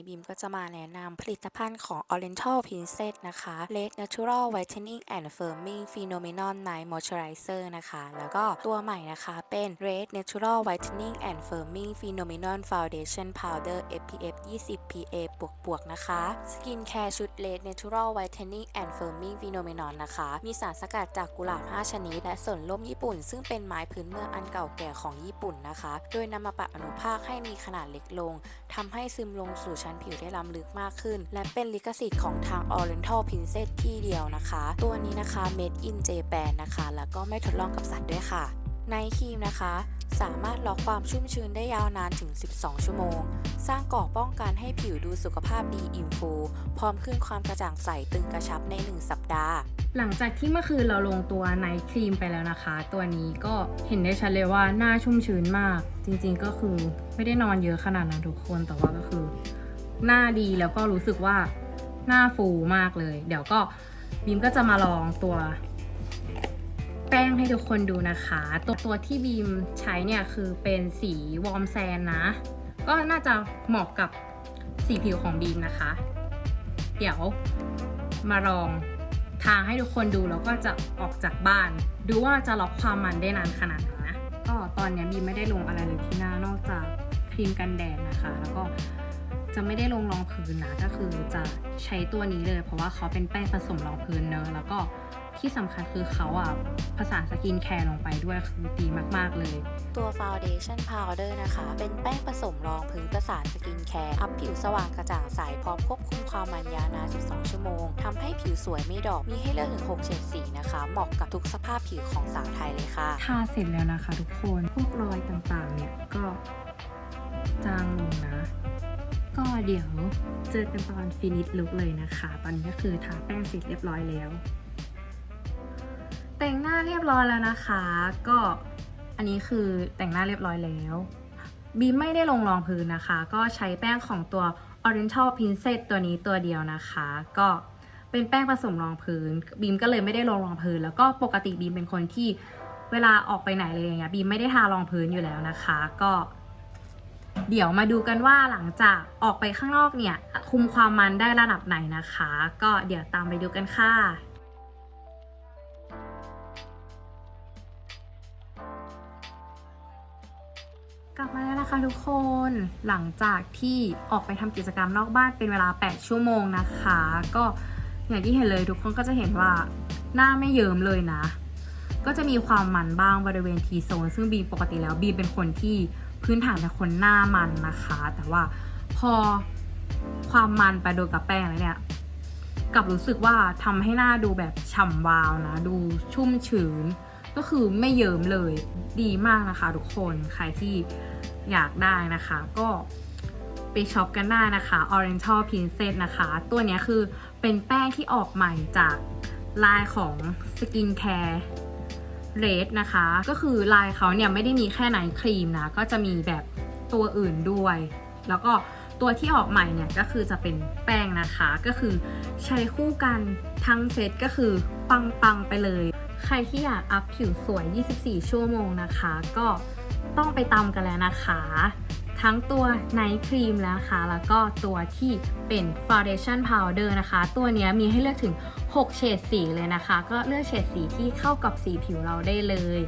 ้บิมก็จะมาแนะนำผลิตภัณฑ์ของ Oriental Princess นะคะ Lake Natural Whitening and Firming Phenomenon Night Moisturizer นะคะ แล้วก็ตัวใหม่นะคะเป็น Red Natural Whitening and Firming Phenomenon Foundation Powder SPF 20 PA บวกบวกนะคะ Skin Care ชุด Red Natural Whitening and Firming Phenomenon นะคะ มีสารสกัดจากกุหลาบ 5 ชนิด และสนล่มญี่ปุ่น ซึ่งเป็นไม้พื้นเมืองอันเก่าแก่ของญี่ปุ่นนะคะ โดยนำมาปรับอนุภาคให้มีขนาดเล็กลงทำให้ซึมลงสู่ชั้นผิวได้ล้ำลึกมากขึ้น และเป็นลิขสิทธิ์ของทาง Oriental Princess ที่เดียวนะคะ ตัวนี้นะคะ Made in Japan นะคะ แล้วก็ไม่ทดลองกับสัตว์ด้วยค่ะ ในครีมนะคะสามารถล็อกความชุ่มชื้นได้ยาวนานถึง 12 ชั่วโมง สร้างเกราะป้องกันให้ผิวดูสุขภาพดีอิ่มฟู พร้อมขึ้นความกระจ่างใสตึงกระชับใน 1 สัปดาห์ หลังจากที่เมื่อคืนเราลงตัวไนครีมไปแล้วนะคะ ตัวนี้ก็เห็นได้ชัดเลยว่าหน้าชุ่มชื้นมาก จริงๆก็คือไม่ได้นอนเยอะขนาดนั้นทุกคน แต่ว่าก็คือ หน้าดีแล้วก็รู้สึกว่าหน้าฟูมากเลย เดี๋ยวก็บีมก็จะมาลองตัว แป้งให้ทุกคนดูนะคะ ตัวตัวที่บีมใช้เนี่ยคือเป็นสีวอร์มแซนนะ ก็น่าจะเหมาะกับสีผิวของบีมนะคะ เดี๋ยวมาลองทาให้ทุกคนดูแล้วก็จะออกจากบ้าน ดูว่าจะล็อกความมันได้นานขนาดไหนนะ ก็ตอนเนี้ยบีมไม่ได้ลงอะไรเลยที่หน้านอกจากครีมกันแดดนะคะ แล้วก็ จะไม่ได้ลงรองพื้นนะก็คือจะใช้ตัวนี้เลย เพราะว่าเขาเป็นแป้งผสมรองพื้นเนอะแล้วก็ที่สำคัญคือเขาอะผสานสกินแคร์ลงไปด้วยคือดีมาก ๆ เลย ตัว Foundation Powder นะคะ เป็นแป้งผสมรองพื้นประสานสกินแคร์อัพผิวสว่างกระจ่างใสพร้อมควบคุมความมันยาวนาน 12 ชั่วโมงทำให้ผิวสวยไม่ดอกมีให้เลือกถึง 6 เฉดสีนะคะ เหมาะกับทุกสภาพผิวของสาวไทยเลยค่ะ ทาเสร็จแล้วนะคะทุกคน พวกรอยต่างๆ เนี่ยก็จางลงนะก็ เดี๋ยวเจอกันตอนฟินิชลุกเลยนะคะ ตอนนี้ก็คือทาแป้งเสร็จเรียบร้อยแล้ว แต่งหน้าเรียบร้อยแล้วนะคะ ก็อันนี้คือแต่งหน้าเรียบร้อยแล้วบีมไม่ได้ลงรองพื้นนะคะ ก็ใช้แป้งของตัว Oriental Princess ตัวนี้ตัวเดียวนะคะ ก็เป็นแป้งผสมรองพื้น บีมก็เลยไม่ได้ลงรองพื้น แล้วก็ปกติบีมเป็นคนที่เวลาออกไปไหนเลยอย่างเงี้ยบีมไม่ได้ทารองพื้นอยู่แล้วนะคะ ก็ เดี๋ยวมาดูกันว่าหลังจากออกไปข้างนอกเนี่ย คุมความมันได้ระดับไหนนะคะ ก็เดี๋ยวตามไปดูกันค่ะกลับมาแล้วนะคะทุกคนหลังจากที่ออกไปทำกิจกรรมนอกบ้านเป็นเวลา 8 ชั่วโมงนะคะ ก็อย่างที่เห็นเลยทุกคนก็จะเห็นว่าหน้าไม่เยิ้มเลยนะ ก็จะมีความมันบ้างบริเวณทีโซนซึ่งบีมปกติแล้วบีมเป็นคนที่พื้นฐานเป็นคนหน้ามันนะคะ แต่ว่าพอความมันไปโดนกับแป้งแล้วเนี่ยกลับรู้สึกว่าทำให้หน้าดูแบบฉ่ำวาวนะ ดูชุ่มชื้น ก็คือไม่เยิ้มเลยดีมากนะคะ ทุกคนใครที่อยากได้นะคะ ก็ไปช็อปกันได้นะคะ Oriental Princess นะคะ ตัวนี้คือเป็นแป้งที่ออกใหม่จากลายของ Skin Care เรดนะคะ ก็คือลายเขาเนี่ยไม่ได้มีแค่ไนท์ครีมนะ ก็จะมีแบบตัวอื่นด้วย แล้วก็ตัวที่ออกใหม่เนี่ยก็คือจะเป็นแป้งนะคะ ก็คือใช้คู่กันทั้งเซตก็คือปังๆไปเลย ใครที่อยากอัพผิวสวย 24 ชั่วโมงนะคะ ก็ต้องไปตามกันแล้วนะคะ ทั้งตัวไนท์ครีมนะคะแล้วก็ตัวที่เป็นฟาวเดชั่นพาวเดอร์นะคะ ตัวนี้มีให้เลือกถึง 6 เฉดสีเลยนะคะ ก็เลือกเฉดสีที่เข้ากับสีผิวเราได้เลย